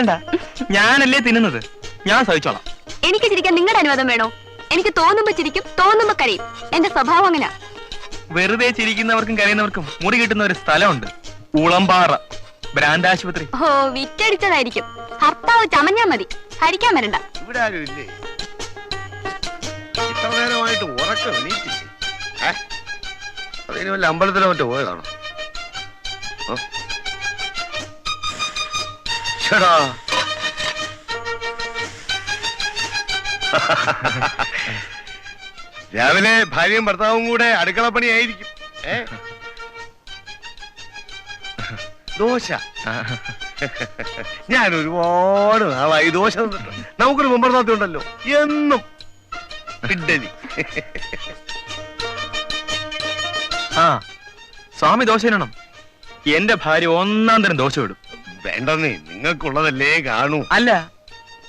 ചിരിക്കണ്ട ഞാനല്ലേ തിന്നുന്നത്? ഞാൻ സഹിച്ചോളാം. എനിക്ക് ചിരിക്കാൻ നിങ്ങളുടെ അനുവാദം വേണോ? എനിക്ക് തോന്നുമ്പോ ചിരിക്കും തോന്നുമ്പോ കരയും. എന്റെ സ്വഭാവം അങ്ങനെ. വെറുതെ ചിരിക്കുന്നവർക്കും കരയുന്നവർക്കും മുറി കിട്ടുന്ന ഒരു സ്ഥലമുണ്ട്. ഉളമ്പാറ ബ്രാൻഡ് ആശുപത്രി. ഓ വിറ്റടിച്ചതായിരിക്കും. ഭർത്താവ് ചമഞ്ഞാ മതി. ഹരിക്കാൻ വരണ്ട. ഇവിടെ ആരും ഇല്ലേ ഇത്ര നേരമായിട്ട് ഉറക്കം എണീറ്റില്ലേ? ഏ? അതിന് വല്ല അമ്പലത്തിലോ മറ്റോ പോയതാണോ? ശ്ശെടാ. രാവിലെ ഭാര്യയും ഭർത്താവും കൂടെ അടുക്കള പണി ഏ? ദോശ. ഞാൻ ഒരുപാട് നാളായി ദോശ തിന്നിട്ട് നമുക്കൊരു മുമ്പർത്താത്തി ഉണ്ടല്ലോ. എന്നും ഇഡ്ഡലി. ആ സ്വാമി ദോശ ഇടണം. എന്റെ ഭാര്യ ഒന്നാം തരം ദോശ ഇടും. വേണ്ടെന്നേ നിങ്ങൾക്കുള്ളതല്ലേ കാണൂ. അല്ല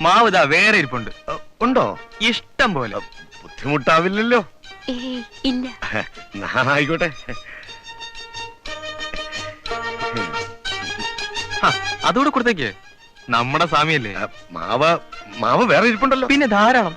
മാവ് വേറെ ഇരിപ്പുണ്ട്. ഉണ്ടോ? ഇഷ്ടം പോലെ. ബുദ്ധിമുട്ടാവില്ലല്ലോ. ഇല്ല. നാളായിക്കോട്ടെ ആ, അതുകൂടെ കൊടുത്തേക്ക്. നമ്മുടെ സ്വാമിയല്ലേ? മാവ മാവ് മാവ് വേറെ ഇരിപ്പുണ്ടല്ലോ. പിന്നെ ധാരാളം.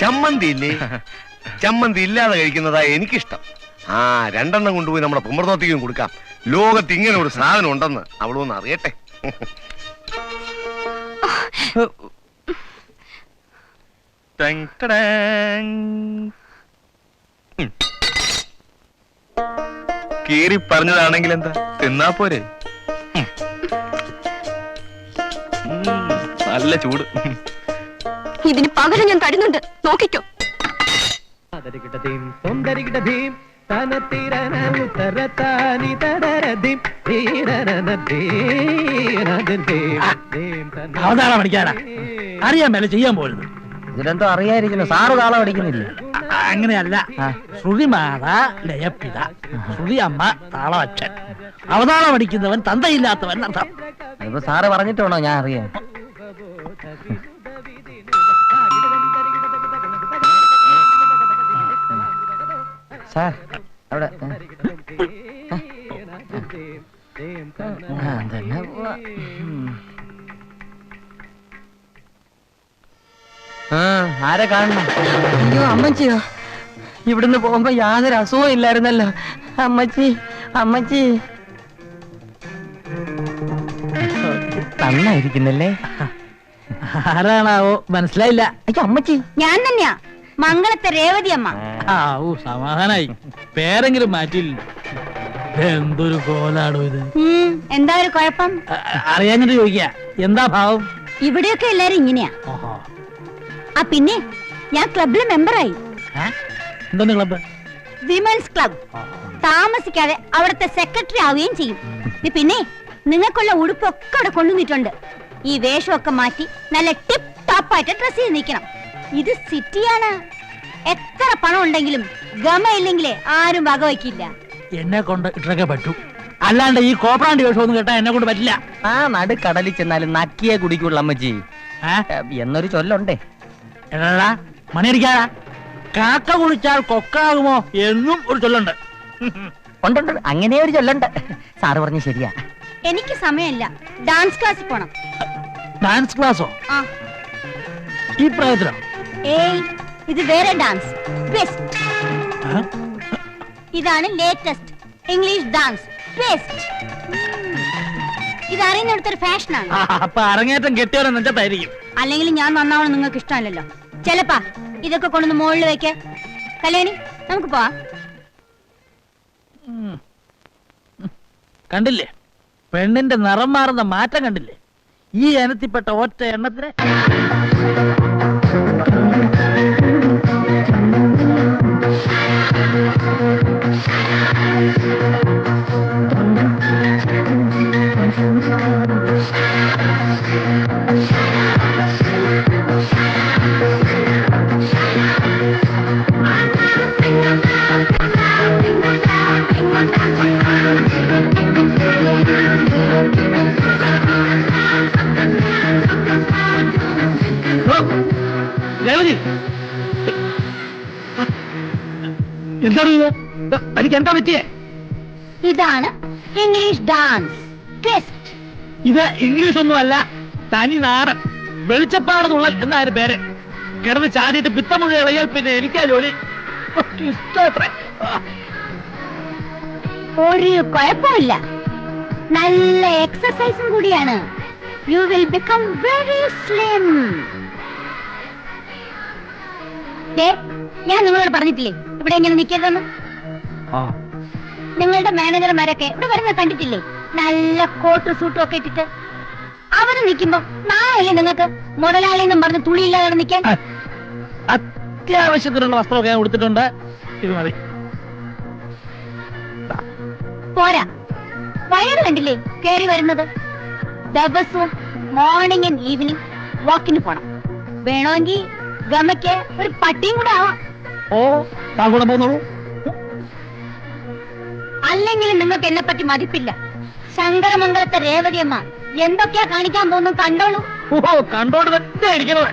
ചമ്മന്തി ഇല്ലേ ചമ്മന്തി ഇല്ലാതെ കഴിക്കുന്നതാ എനിക്കിഷ്ടം. ആ രണ്ടെണ്ണം കൊണ്ടുപോയി നമ്മുടെ പുമർത്തോത്തേക്കും കൊടുക്കാം. ലോകത്ത് ഇങ്ങനെ ഒരു സാധനം ഉണ്ടെന്ന് അവളൊന്ന് അറിയട്ടെ. കീറി പറഞ്ഞതാണെങ്കിൽ എന്താ? തിന്നാ പോരെ. നല്ല ചൂട്. ഇതിന് പകരം ഞാൻ തരുന്നുണ്ട്. നോക്കിക്കോ. തരികിടതീം തൊന്തരികിടതീം തനത്തിരന ഉത്തരത്താനി തടരതീം അവതാളം പഠിക്കാനാ അറിയാൻ മേലെ ചെയ്യാൻ പോലും ഇതിലെന്തോ അറിയായിരിക്കുന്നു സാറ് താളം അടിക്കുന്നില്ല? അങ്ങനെയല്ല. ശ്രുതി മാതാ ലയപ്പിത ശ്രുതി അമ്മ താളവച്ചൻ അവതാളം അടിക്കുന്നവൻ തന്തയില്ലാത്തവൻ അർത്ഥം ഇപ്പൊ സാറ് പറഞ്ഞിട്ടുണ്ടോ? ഞാൻ അറിയാൻ സാർ അവിടെ ആരെ കാണണം? അയ്യോ അമ്മച്ചിയോ? ഇവിടുന്ന് പോകുമ്പോ യാതൊരു അസുഖവും ഇല്ലായിരുന്നല്ലോ. അമ്മച്ചി അമ്മച്ചി. നന്നായിരിക്കുന്നല്ലേ ആരാണാവോ? മനസ്സിലായില്ല. അയ്യോ അമ്മച്ചി. ഞാൻ തന്നെയാ. മംഗളത്തെ രേവതി അമ്മ. ആ ഓ സമാധാനായി. പേരെങ്കിലും മാറ്റിയില്ല എന്തൊരു കോലാടോ ഇത്. ഉം, എന്താ ഒരു കുഴപ്പം? അ- അറിയാഞ്ഞിട്ട് ചോദിക്ക. എന്താ ഭാവം? ഇവിടെയൊക്കെ എല്ലാരും ഇങ്ങനെയാ. ഓഹോ. ആ പിന്നെ ഞാൻ ക്ലബിലെ മെമ്പറായി. ഏ? എന്തോന്ന് ക്ലബ്ബ്? Women's club. താമസിക്കാതെ അവിടുത്തെ സെക്രട്ടറി ആവുകയും ചെയ്യും. പിന്നെ നിങ്ങൾക്കുള്ള ഉടുപ്പൊക്കെ അവിടെ കൊണ്ടുവന്നിട്ടുണ്ട്. ഈ വേഷമൊക്കെ മാറ്റി നല്ല ടിപ്പ് ടോപ്പായിട്ട് ഡ്രസ് ചെയ്ത് നിൽക്കണം. ഇത് സിറ്റിയാണ്. എത്ര പണം ഉണ്ടെങ്കിലും ഗമയില്ലെങ്കിലേ ആരും വകവയ്ക്കില്ല എന്നെ കൊണ്ട് ഇട്ടൊക്കെ പറ്റൂ. അല്ലാണ്ട് ഈ കോപ്രാണ്ടി വേഷമൊന്നും കേട്ടാ എന്നെ കൊണ്ട് പറ്റില്ല. ആ നടുക്കടലിൽ ചെന്നാലും നക്കിയേ കുടിക്കുള്ളൂ അമ്മച്ചി. ഏ? എന്നൊരു ചൊല്ലുണ്ടേ. എടാ മണിയടിക്കാടാ കാക്ക കുളിച്ചാൽ കൊക്കാകുമോ എന്നും ഒരു ചൊല്ലുണ്ട്. ഉണ്ടുണ്ട് അങ്ങനെ ഒരു ചൊല്ലുണ്ട്. സാറ് പറഞ്ഞു ശരിയാ. എനിക്ക് സമയമില്ല. ഡാൻസ് ക്ലാസ്സിൽ പോണം. ഡാൻസ് ക്ലാസ്സോ? ആ. ഈ പ്രായത്തിലോ? ഏയ് ഇത് വേറെ ഡാൻസ്. ട്വിസ്റ്റ് ഇതാണ് ലേറ്റസ്റ്റ് ഇംഗ്ലീഷ് ഡാൻസ് ട്വിസ്റ്റ് ഇത് അറിയുന്നിടത്തൊരു ഫാഷനാണ് അപ്പൊ അരങ്ങേറ്റം കെട്ടിയവരെ നെഞ്ചത്തായിരിക്കും. അല്ലെങ്കിൽ ഞാൻ നന്നാവണം നിങ്ങൾക്ക് ഇഷ്ടമല്ലല്ലോ. ചെലപ്പാ ഇതൊക്കെ കൊണ്ടൊന്ന് മുകളിൽ വെക്ക്. കല്യാണി നമുക്ക് പോവാം. കണ്ടില്ലേ? പെണ്ണിന്റെ നിറം മാറുന്ന മാറ്റം കണ്ടില്ലേ? ഈ ഇനത്തിൽപ്പെട്ട ഒറ്റ എണ്ണത്തിന് തനിക്ക് എന്താ പറ്റിയേ? ഇതാണ് ഇംഗ്ലീഷ് ഡാൻസ്. ട്വിസ്റ്റ് ഇത് ഇംഗ്ലീഷ് ഒന്നും അല്ല തനി നാടൻ വെളിച്ചപ്പാടെന്നുള്ള എന്നായിരുന്നു പേര്. കിടന്ന് ചാടിയിട്ട് പിത്ത മുഴുവൻ ഇളകിയാൽ പിന്നെ എനിക്കാ ജോലി. ഒരു കുഴപ്പമില്ല. നല്ല എക്സസൈസും കൂടിയാണ്. You will become very slim ഞാൻ നിങ്ങളോട് പറഞ്ഞിട്ടില്ലേ? ഇവിടെ എങ്ങനെ നിൽക്കരുതെന്ന്? നിങ്ങളുടെ മാനേജർമാരൊക്കെ ഇവിടെ വരുന്ന കണ്ടിട്ടില്ലേ? നല്ല കോട്ടും സൂട്ടും ഒക്കെ ഇട്ടിട്ട്. അവർ നിൽക്കുമ്പോ നാളെ നിങ്ങൾക്ക് മുതലാളി എന്നും പറഞ്ഞ് തുണിയില്ലാതെ നിൽക്കാൻ? അത്യാവശ്യത്തിനുള്ള വസ്ത്രമൊക്കെ ഞാൻ കൊടുത്തിട്ടുണ്ട് ഇത് മതി. പോരാ. വയറ് കണ്ടില്ലേ? കേറി വരുന്നത്. ദിവസവും മോർണിംഗ് ആൻഡ് ഈവനിങ് വാക്കിന് പോണം. വേണമെങ്കിൽ ഗമയ്ക്ക് ഒരു പട്ടിയും കൂടെ ആവാം. ഓ താങ്കൂടെ കൂടെ പോന്നോളൂ അല്ലെങ്കിൽ നിങ്ങൾക്ക് എന്നെ പറ്റി മതിപ്പില്ല. ശങ്കരമംഗലത്തെ രേവതിയമ്മ എന്തൊക്കെയാ കാണിക്കാൻ പോകുന്നു കണ്ടോളൂ. ഓഹോ കണ്ടോണ്ട് തന്നെ ഇരിക്കണത്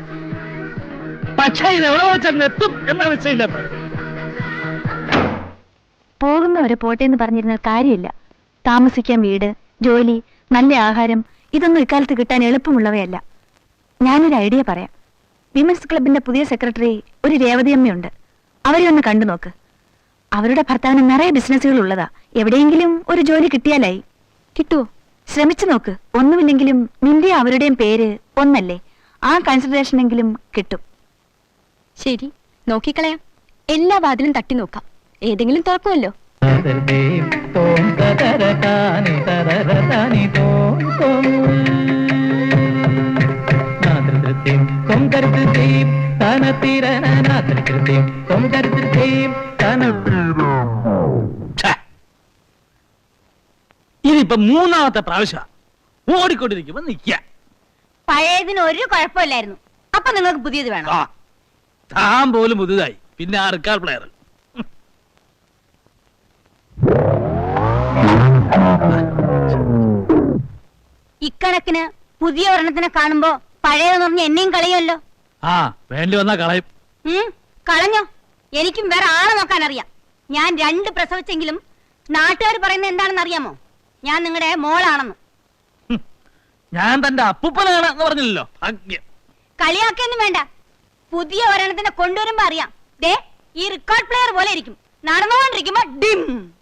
പക്ഷേ ഇത് എവിടെ വെച്ചാൽ എന്ന നിശ്ചയില്ലാത്ത പോകുന്നവരെ പോട്ടെ എന്ന് പറഞ്ഞിരുന്നാൽ കാര്യമില്ല. താമസിക്കാൻ വീട് ജോലി നല്ല ആഹാരം ഇതൊന്നും ഇക്കാലത്ത് കിട്ടാൻ എളുപ്പമുള്ളവയല്ല. ഞാനൊരു ഐഡിയ പറയാം. വിമൻസ് ക്ലബിന്റെ പുതിയ സെക്രട്ടറി ഒരു രേവതിയമ്മയുണ്ട് അവരെ ഒന്ന് കണ്ടു നോക്ക് അവരുടെ ഭർത്താവിന് നിറയെ ബിസിനസ്സുകൾ ഉള്ളതാ എവിടെയെങ്കിലും ഒരു ജോലി കിട്ടിയാലായി. കിട്ടുവോ? ശ്രമിച്ചു നോക്ക്. ഒന്നുമില്ലെങ്കിലും നിന്റെ അവരുടെയും പേര് ഒന്നല്ലേ. ആ കൺസിഡറേഷനെങ്കിലും കിട്ടും. ശരി നോക്കിക്കളയാം. എല്ലാ വാതിലും തട്ടി നോക്കാം. ഏതെങ്കിലും തുറക്കുമല്ലോ ോ. തോം കരുതൃതീം തന ഇതിപ്പോ മൂന്നാമത്തെ പ്രാവശ്യം ഓടിക്കൊണ്ടിരിക്കുമ്പോ നിക്ക. പഴയതിന് ഒരു കുഴപ്പമില്ലായിരുന്നു. അപ്പൊ നിങ്ങൾക്ക് പുതിയത് വേണം. താൻ പോലും പുതുതായി പിന്നെ ആ റിക്കാർഡ് പ്ലെയർ. ഇക്കണക്കിന് പുതിയ ഒരെണ്ണത്തിനെ കാണുമ്പോ പഴയതെന്ന് പറഞ്ഞ എന്നെയും കളയുമല്ലോ. ആ വേണ്ടി വന്നാ കളയും. കളഞ്ഞോ. എനിക്കും വേറെ ആളെ നോക്കാൻ അറിയാം. ഞാൻ രണ്ട് പ്രസവിച്ചെങ്കിലും നാട്ടുകാർ പറയുന്നത് എന്താണെന്ന് അറിയാമോ? ഞാൻ നിങ്ങളുടെ മോളാണെന്ന്. ഞാൻ തന്റെ അപ്പൂപ്പനാണ് എന്ന് പറഞ്ഞില്ലല്ലോ. ഭാഗ്യം. കളിയാക്കൊന്നും വേണ്ട. പുതിയ ഒരെണ്ണത്തിനെ കൊണ്ടുവരുമ്പോ അറിയാം. ദേ ഈ റെക്കോർഡ് പ്ലെയർ പോലെ ഇരിക്കും. നടന്നുകൊണ്ടിരിക്കുമ്പോ ഡിം.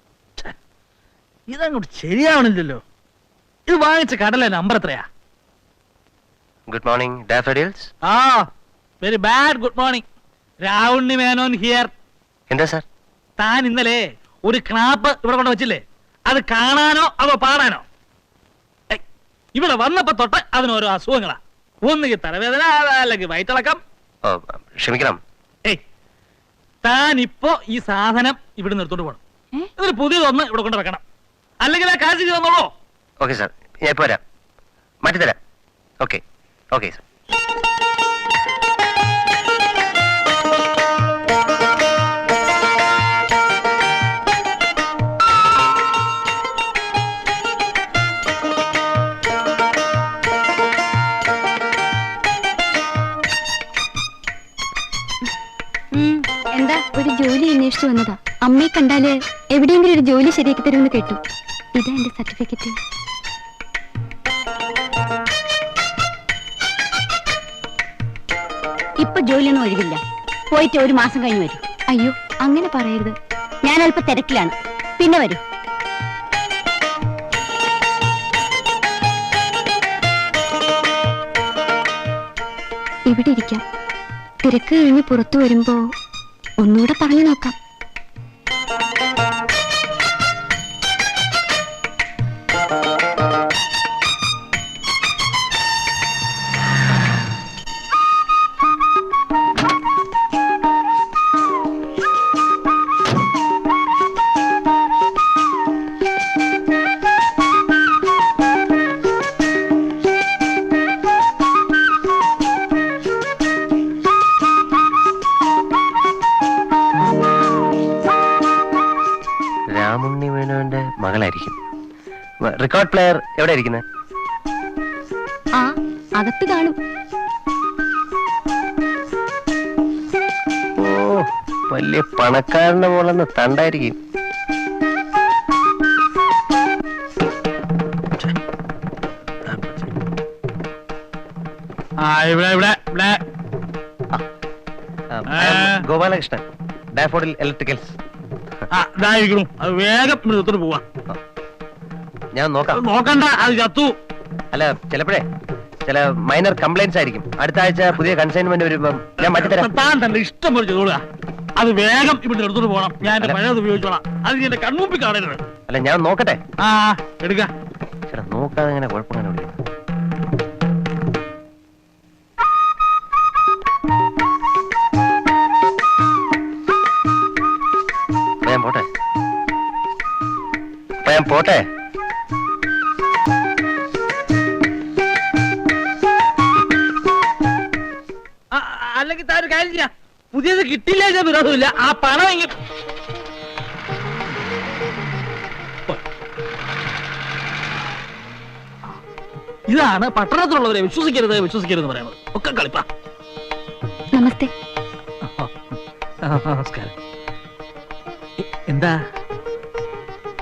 ഇതങ്ങോട്ട് ശരിയാവണില്ലല്ലോ. ഇത് വാങ്ങിച്ച കടലെ നമ്പർ എത്രയാ? ഗുഡ് മോർണിംഗ് ഡാഫഡിൽസ് ആ very bad good morning Ravunni Menon here എന്താ സാർ? താൻ ഇന്നലെ ഒരു ക്ലാപ്പ് ഇവിടെ കൊണ്ട് വെച്ചില്ലേ? അത് കാണാനോ അതോ പാടാനോ? ഇവിടെ വന്നപ്പോ തൊട്ട് അതിന് ഓരോ അസുഖങ്ങളാ ഒന്നുകിൽ തലവേദന അല്ലെങ്കിൽ വയറ്റിളക്കം. ഓ ക്ഷമിക്കണം. ഏയ് താൻ ഇപ്പോ ഈ സാധനം ഇവിടെ നിർത്തോണ്ട് പോകണം ഇതൊരു പുതിയതൊന്ന് ഇവിടെ കൊണ്ട് വെക്കണം. അല്ലെങ്കിൽ ആ കാശ് തന്നോളൂ. ഓക്കെ സാർ ഞാൻ ഇപ്പോൾ വരാം. മാറ്റിത്തരാം. ഓക്കെ ഓക്കെ സാർ ജോലി അന്വേഷിച്ചു വന്നതാ. അമ്മയെ കണ്ടാൽ എവിടെയെങ്കിലും ഒരു ജോലി ശരിയാക്കി തരുമെന്ന് കേട്ടു. ഇതാ എന്റെ സർട്ടിഫിക്കറ്റ്. ഇപ്പൊ ജോലിയൊന്നും ഒഴിവില്ല. പോയിട്ട് ഒരു മാസം കഴിഞ്ഞ് വരും. അയ്യോ അങ്ങനെ പറയരുത്. ഞാൻ അല്പ തിരക്കിലാണ്. പിന്നെ വരും. ഇവിടെ ഇരിക്കാം. തിരക്ക് കഴിഞ്ഞ് പുറത്തു വരുമ്പോ ഒന്നുകൂടെ പറഞ്ഞു നോക്കാം. റെക്കോർഡ് പ്ലെയർ എവിടെ ഇരിക്കുന്നത് ആ അകത്ത് കാണും. ഓ വലിയ പണക്കാരന്റെ പോലെ തണ്ടായിരിക്കും. ആ ഗോപാലകൃഷ്ണൻ ഡാഫോഡിൽ ഇലക്ട്രിക്കൽസ് ആ ഇതായിരിക്കും അത് വേഗം പോവാ. ഞാൻ നോക്കാം. നോക്കണ്ട അത് ചത്തു. അല്ല ചിലപ്പോഴേ ചില മൈനർ കംപ്ലൈന്റ്സ് ആയിരിക്കും. അടുത്ത ആഴ്ച പുതിയ കൺസൈൻമെന്റ് വരുമ്പം ഞാൻ മാറ്റിത്തരാം താൻ തന്നെ ഇഷ്ടം പോലെ ചെയ്തോളുക. അത് വേഗം ഇവിടെ എടുത്തോട്ട് പോകണം. ഞാൻ എന്റെ പഴയത് ഉപയോഗിച്ചോളാം. അത് എന്റെ കൺമുമ്പിൽ കാണരുത്. അല്ല ഞാൻ നോക്കട്ടെ. ആ എടുക്ക. ചേട്ടാ നോക്കാതെ ഇങ്ങനെ അപ്പൊ ഞാൻ പോട്ടെ. ഞാൻ പോട്ടെ. ആ, താ ഒരു കാര്യം ചെയ്യാം. പുതിയത് കിട്ടില്ല വിരോധമില്ല. ആ പണം എങ്കിൽ ഇതാണ് പട്ടണത്തിലുള്ളവരെ വിശ്വസിക്കരുത് വിശ്വസിക്കരുത് പറയുന്നത്. ഒക്കെ കളിപ്പാ. നമസ്തേ. നമസ്കാരം. എന്താ?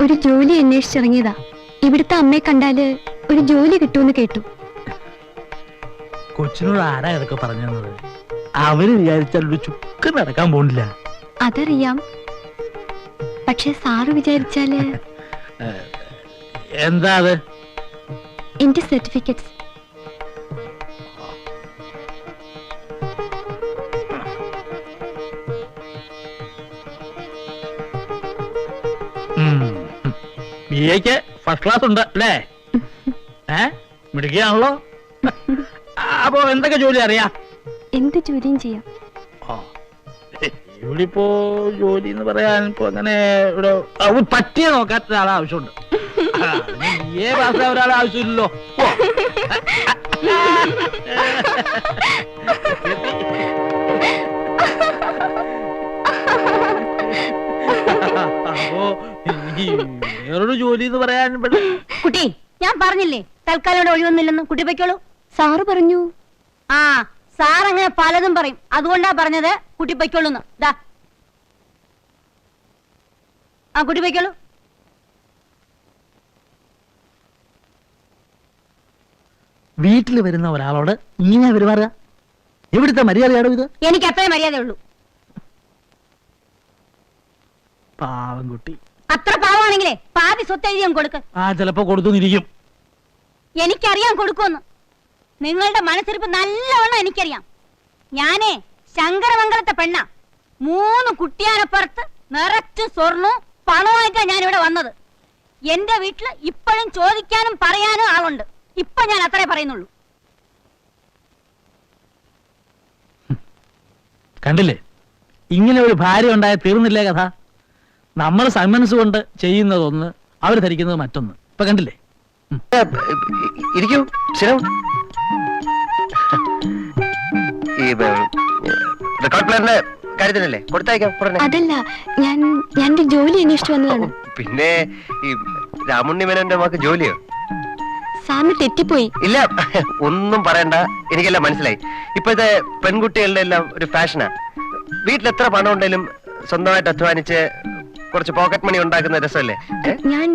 ഒരു ജോലി അന്വേഷിച്ചിറങ്ങിയതാ. ഇവിടുത്തെ അമ്മയെ കണ്ടാൽ ഒരു ജോലി കിട്ടുമെന്ന് കേട്ടു. കൊച്ചിനോട് ആരാ ഇതൊക്കെ പറഞ്ഞു തന്നത് അവർ വിചാരിച്ചാൽ ഒരു ചുക്ക് നടക്കാൻ പോണില്ല. അതറിയാം. പക്ഷെ സാറ് വിചാരിച്ചാൽ എന്താ അത്? എന്റെ സർട്ടിഫിക്കറ്റ്സ്. ബി എക്ക് ഫസ്റ്റ് ക്ലാസ് ഉണ്ട് അല്ലേ? ഏ മിടുക്കിയാണല്ലോ. അപ്പോ എന്തൊക്കെ ജോലി അറിയാം? എന്ത് ജോലിയും ചെയ്യാം. ആ. ഇവിടെ ഇപ്പോ ജോലി എന്ന് പറയാൻ ഇപ്പൊ അങ്ങനെ ഇവിടെ അത് പറ്റിയ നോക്കാത്ത ഒരാളെ ആവശ്യമുണ്ട്. എ പാസ്സായ ഒരാളെ ആവശ്യമില്ലല്ലോ. ഓ. അപ്പോ ഈ വേറൊരു ജോലി എന്ന് പറയാൻ ഇവിടെ കുട്ടി ഞാൻ പറഞ്ഞില്ലേ തൽക്കാലം ഇവിടെ ഒഴിവൊന്നുമില്ലെന്ന്? കുട്ടി പൊയ്ക്കോളൂ. സാറ് പറഞ്ഞു. ആ സാർ അങ്ങനെ പലതും പറയും. അതുകൊണ്ടാ പറഞ്ഞത് കുട്ടി പൊയ്ക്കൊള്ളുന്നു ദാ. ആ കുട്ടി പൊയ്ക്കോളൂ വീട്ടിൽ വരുന്ന ഒരാളോട് ഇങ്ങനെ പെരുമാറുക? എവിടുത്തെ മര്യാദയാണോ ഇത്? എനിക്ക് അത്രേ മര്യാദയുള്ളൂ. പാവം കുട്ടി. അത്ര പാവമാണെങ്കിലേ പാതി സ്വത്ത് എഴുതി കൊടുക്കും കൊടുക്ക്. ആ ചിലപ്പോ കൊടുത്തുനിരിക്കും എനിക്കറിയാൻ കൊടുക്കുമെന്ന്. നിങ്ങളുടെ മനസ്സിരിപ്പ് നല്ലവണ്ണം എനിക്കറിയാം. ഞാനേ ശങ്കരമംഗലത്തെ പെണ്ണ. മൂന്ന് കുട്ടിയാനപ്പുറത്ത് നിറച്ച് സ്വർണവും പണമായിട്ടാ ഞാൻ ഇവിടെ വന്നത്. എന്റെ വീട്ടിൽ ഇപ്പോഴും ചോദിക്കാനും പറയാനും ആളുണ്ട്. ഇപ്പൊ ഞാൻ അത്രേ പറയുന്നുള്ളൂ. കണ്ടില്ലേ? ഇങ്ങനെ ഒരു ഭാര്യ ഉണ്ടായ തീർന്നില്ലേ കഥ? നമ്മൾ സമ്മൻസ് കൊണ്ട് ചെയ്യുന്നതൊന്ന് അവർ ധരിക്കുന്നത് മറ്റൊന്ന്. ഇപ്പൊ കണ്ടില്ലേ? ഇരിക്കൂ സ്ഥിരം ഈ റെക്കോർഡ് പ്ലെയറിന്റെ കാര്യത്തിനല്ലേ? കൊടുത്തയക്കാം ഉടനെ. അതല്ല ഞാൻ ഞാൻ എന്റെ ജോലി അന്വേഷിച്ചു വന്നതാണ്. പിന്നെ ഈ രാമുണ്ണി മേനോന്റെ മക്ക് ജോലിയോ? സാറിന് തെറ്റിപ്പോയി. ഇല്ല ഒന്നും പറയണ്ട. എനിക്കെല്ലാം മനസ്സിലായി. ഇപ്പോഴത്തെ പെൺകുട്ടികളുടെ എല്ലാം ഒരു ഫാഷനാ. വീട്ടിൽ എത്ര പണം ഉണ്ടെങ്കിലും സ്വന്തമായിട്ട് അധ്വാനിച്ച് കുറച്ച് പോക്കറ്റ് മണി ഉണ്ടാക്കുന്ന രസമല്ലേ? ഞാൻ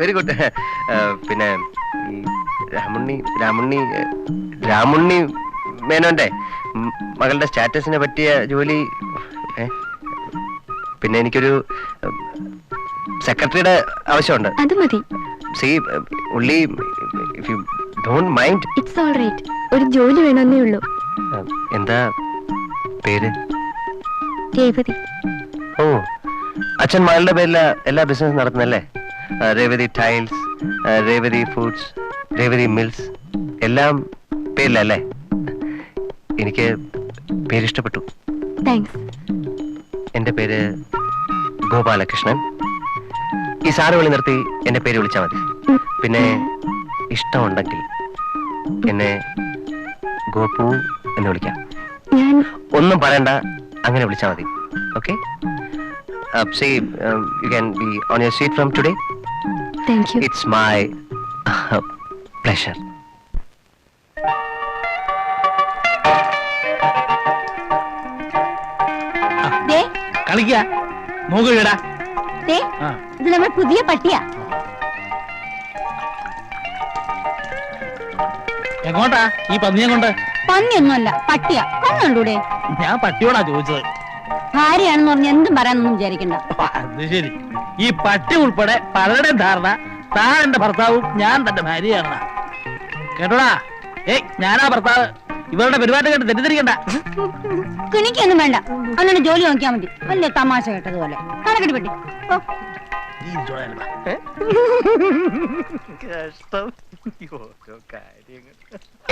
വെരി ഗുഡ്. പിന്നെ രാമുണ്ണി രാമുണ്ണി രാമുണ്ണി മേനോന്റെ മകളുടെ സ്റ്റാറ്റസിനെ പറ്റിയ ജോലി? പിന്നെ എനിക്കൊരു സെക്രട്ടറിയുടെ ആവശ്യമുണ്ട്. അത് മതി. സി ഉള്ളി if you don't mind it's all right ഒരു ജോലി വേണമെന്നേ ഉള്ളൂ. എന്താ പേര്? രേവതി. ഓ അച്ഛൻ മകളുടെ പേരില എല്ലാ business നടത്തുന്നല്ലേ Revathi tiles Revathi foods Revathi mills എല്ലാം പേരിലല്ലേ? എനിക്ക് പേരിഷ്ടപ്പെട്ടു. താങ്ക്സ് എന്റെ പേര് ഗോപാലകൃഷ്ണൻ. ഈ സാറ് വിളി നിർത്തി എന്റെ പേര് വിളിച്ചാൽ മതി. പിന്നെ ഇഷ്ടമുണ്ടെങ്കിൽ എന്നെ ഗോപു എന്ന് വിളിക്കാം. ഒന്നും പറയണ്ട അങ്ങനെ വിളിച്ചാൽ മതി. Okay? Say you can be on your seat from today. It's my pleasure ദേ ആ. ഇത് നമ്മുടെ പുതിയ പട്ടിയാ. എങ്ങോട്ടാ? ഈ പന്നിയെ കൊണ്ട്? പന്നിയൊന്നുമല്ല പട്ടിയാ. കണ്ണുണ്ടൂടെ ഞാൻ പട്ടിയോടാ ചോദിച്ചത്. ഭാര്യയാണെന്ന് പറഞ്ഞ എന്തും പറയാനൊന്നും വിചാരിക്കണ്ട. അത് ശരി. ഈ പട്ടി ഉൾപ്പെടെ പലരുടെയും ധാരണ താൻ എന്റെ ഭർത്താവും ഞാൻ തന്റെ ഭാര്യയാണ് കേട്ടോടാ? ഏയ് ഞാനാ ഭർത്താവ്. ഇവരുടെ പരിപാടി കണ്ട് തെറ്റിദ്ധരിക്കണ്ട. കിണിക്കൊന്നും വേണ്ട. അങ്ങനെ ജോലി നോക്കിയാൽ മതി. വലിയ തമാശ കേട്ടതുപോലെ. കണക്കെട്ടി പെട്ടി.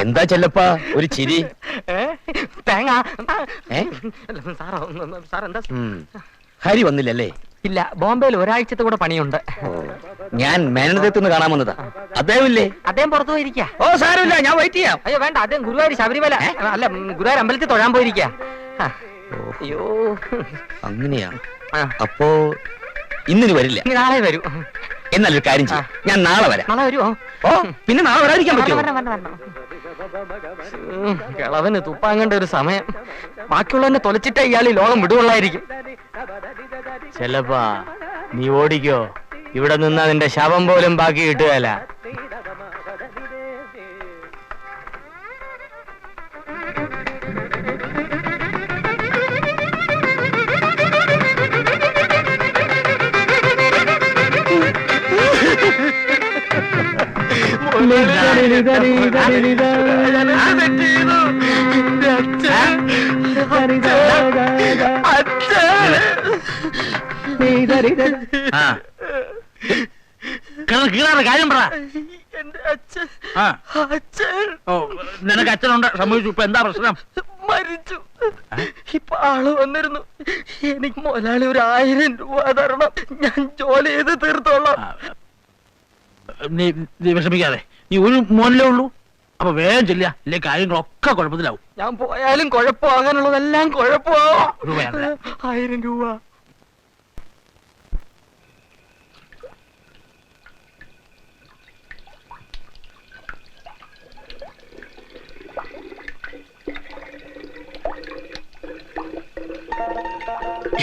എന്താ ചെല്ലപ്പാ? ഒരു ചിരി. തേങ്ങ? സാറോ ഹരി വന്നില്ലല്ലേ? ഇല്ല ബോംബെയിൽ ഒരാഴ്ചത്തെ കൂടെ പണിയുണ്ട്. ഞാൻ മേനദത്തുനിന്ന് കാണാൻ വന്നതാ അദ്ദേഹം ഇല്ലേ അദ്ദേഹം പുറത്തു പോയിരിക്കാ. ഓ സാരമില്ല ഞാൻ വെയിറ്റ് ചെയ്യാം. അയ്യോ വേണ്ട അദ്ദേഹം ഗുരുവായൂർ ശബരിമല അല്ല ഗുരുവായൂർ അമ്പലത്തിൽ തൊഴാൻ പോയിരിക്കാ. അയ്യോ. അങ്ങനെയാ. അപ്പോ ഇന്നിന് വരില്ല? നാളെ വരൂ. എന്നാലൊരു കാര്യം ചെയ്യാം. ഞാൻ നാളെ വരാം. നാളെ വരുമോ ഓ പിന്നെ നാളെ വരാതിരിക്കാൻ പറ്റുമോ കിളവന് തുപ്പാങ്ങേണ്ട ഒരു സമയം. ബാക്കിയുള്ളവനെ തൊലച്ചിട്ടേ ഇയാൾ ഈ ലോകം വിടുകൊള്ളായിരിക്കും. ചെല്ലപ്പാ നീ ഓടിക്കോ. ഇവിടെ നിന്നാ നിന്റെ ശവം പോലും ബാക്കി കിട്ടുകയല്ല. ആ. കിടന്ന് കീറാതെ കാര്യം പറ. ആ. ഓ നിനക്ക് അച്ഛനുണ്ട് സംഭവിച്ചു ഇപ്പൊ എന്താ പ്രശ്നം? മരിച്ചു. ഇപ്പൊ ആൾ വന്നിരുന്നു. എനിക്ക് മുതലാളി ഒരു ആയിരം രൂപ തരണം. ഞാൻ ജോലി ചെയ്ത് തീർത്തോളാം. ആ, നീ നീ വിഷമിക്കാതെ. നീ ഒരു മോനിലേ ഉള്ളൂ. അപ്പൊ വേഗം ചെല്ലുക. ഇല്ലേ കാര്യങ്ങളൊക്കെ കുഴപ്പത്തിലാവും. ഞാൻ പോയാലും കുഴപ്പമാകാനുള്ളതെല്ലാം അങ്ങനെയുള്ളതെല്ലാം കുഴപ്പമോ രൂപ ആയിരം രൂപ.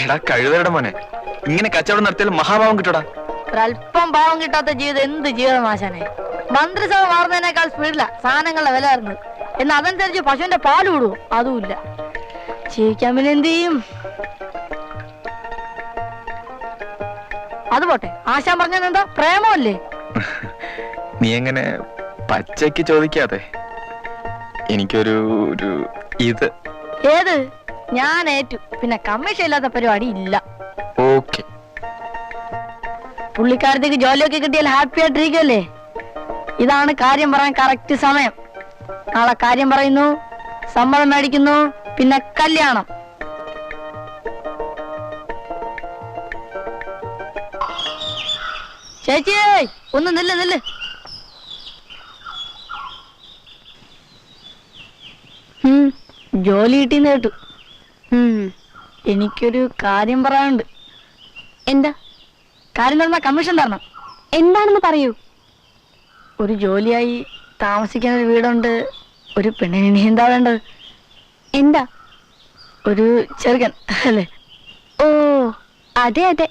എടാ കഴിവരുടെ മോനെ. ഇങ്ങനെ കച്ചവടം നടത്തിയാൽ മഹാഭാവം കിട്ടൂടാ. ഒരല്പം ഭാവം കിട്ടാത്ത ജീവിതം എന്ത് ജീവിതം ആശാനെ? മന്ത്രിസഭ മാറുന്നതിനേക്കാൾ സ്പീഡില്ല സാധനങ്ങളുടെ വില വരുന്നത് എന്നാൽ അതനുസരിച്ച് പശുവിന്റെ പാൽ വിടുവോ അതുമില്ല. ജീവിക്കാൻ പിന്നെ എന്ത് ചെയ്യും? അത് പോട്ടെ. ആശാൻ പറഞ്ഞത് എന്താ? പ്രേമമല്ലേ? നീ എങ്ങനെ പച്ചയ്ക്ക് ചോദിക്കാതെ എനിക്കൊരു ഒരു ഇത്. ഏത്? ഞാൻ ഏറ്റു പിന്നെ കമ്മീഷൻ ഇല്ലാത്ത പരിപാടി ഇല്ല. ഓക്കെ പുള്ളിക്കാരത്തേക്ക് ജോലിയൊക്കെ കിട്ടിയാൽ ഹാപ്പി ആയിട്ടിരിക്കല്ലേ ഇതാണ് കാര്യം പറയാൻ കറക്റ്റ് സമയം. നാളെ കാര്യം പറയുന്നു സമ്മതം മേടിക്കുന്നു പിന്നെ കല്യാണം. ചേച്ചിയേ ഒന്ന് നില്ല് നില്ല്. ജോലി കിട്ടിന്ന് കേട്ടു. എനിക്കൊരു കാര്യം പറയാനുണ്ട്. എന്താ? കാര്യം തന്ന കമ്മീഷൻ തരണം. എന്താണെന്ന് പറയൂ. ഒരു ജോലിയായി താമസിക്കാൻ ഒരു വീടുണ്ട്. ഒരു പെണ്ണിന് ഇനി എന്താ വേണ്ടത്? എന്താ? ഒരു ചെറുകൻ അല്ലേ? ഓ അതെ അതെ.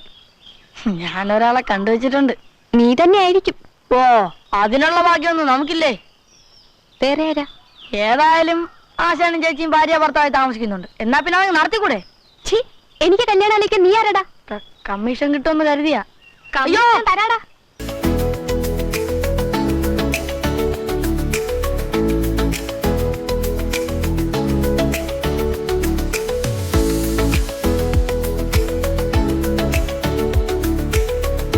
ഞാൻ ഒരാളെ കണ്ടുവച്ചിട്ടുണ്ട്. നീ തന്നെ ആയിരിക്കും. ഓ അതിനുള്ള ഭാഗ്യമൊന്നും നമുക്കില്ലേ? വേറെ ആരാ? ഏതായാലും ആശാനും ചേച്ചിയും ഭാര്യ ഭർത്താവായി താമസിക്കുന്നുണ്ട്. എന്നാ പിന്നെ അവന് നടത്തിക്കൂടെ? എനിക്ക് കല്യാണം നീ ആരടാ? കമ്മീഷൻ കിട്ടുമെന്ന് കരുതിയാ. അയ്യോ! തരാടാ.